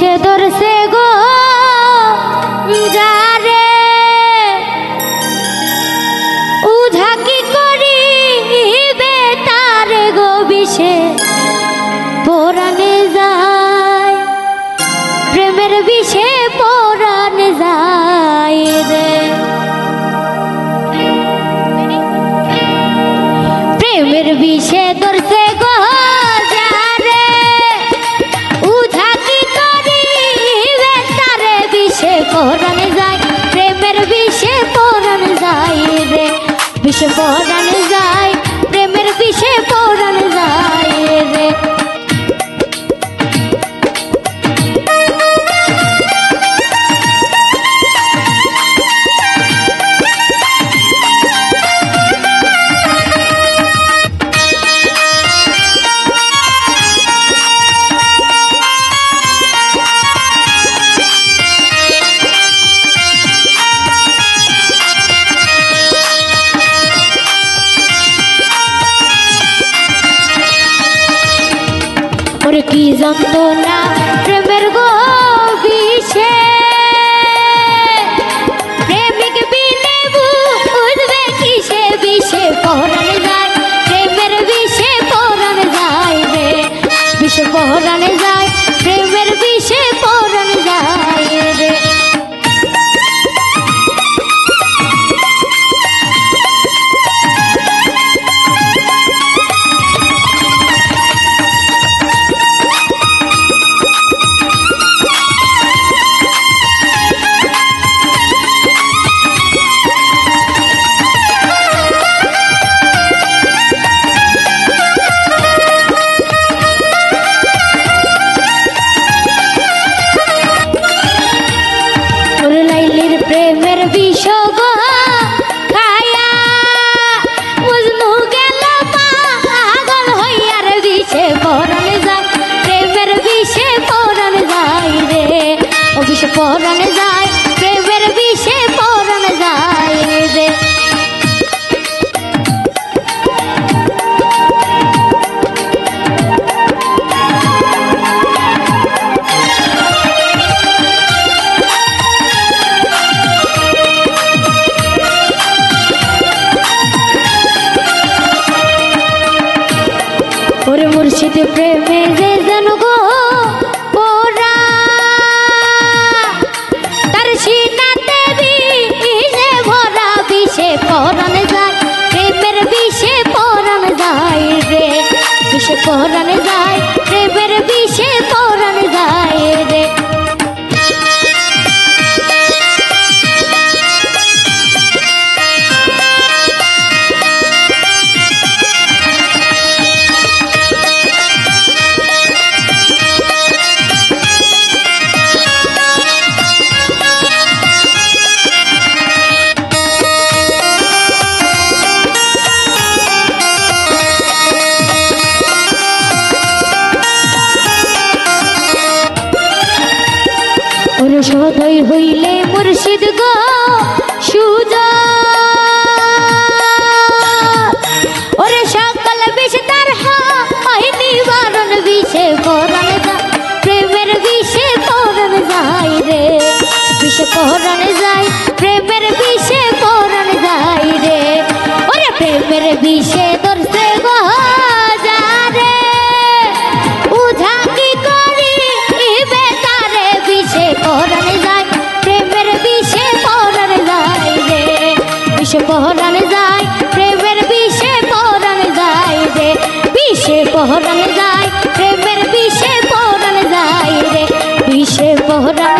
বিষে ধরছে গো যারে উধা কি করিবে তারে গো বিষে? পরাণে যায় প্রেমের বিষে বিষে পরাণে কি জানতো প্রেমের বিষ ওরে মুর্শিদ প্রেমে যে যেন গো ওরা তার সিনাতে বিষে ভরা বিষে পরান যায়, প্রেমের বিষে পরান যায় রে, বিষে পরান যায়, প্রেমের বিষে পরান সদয় হইলে মুর্শিদ গা সুজ যায় প্রেমের বিষে পড়ান যায় রে বিষে পড়ান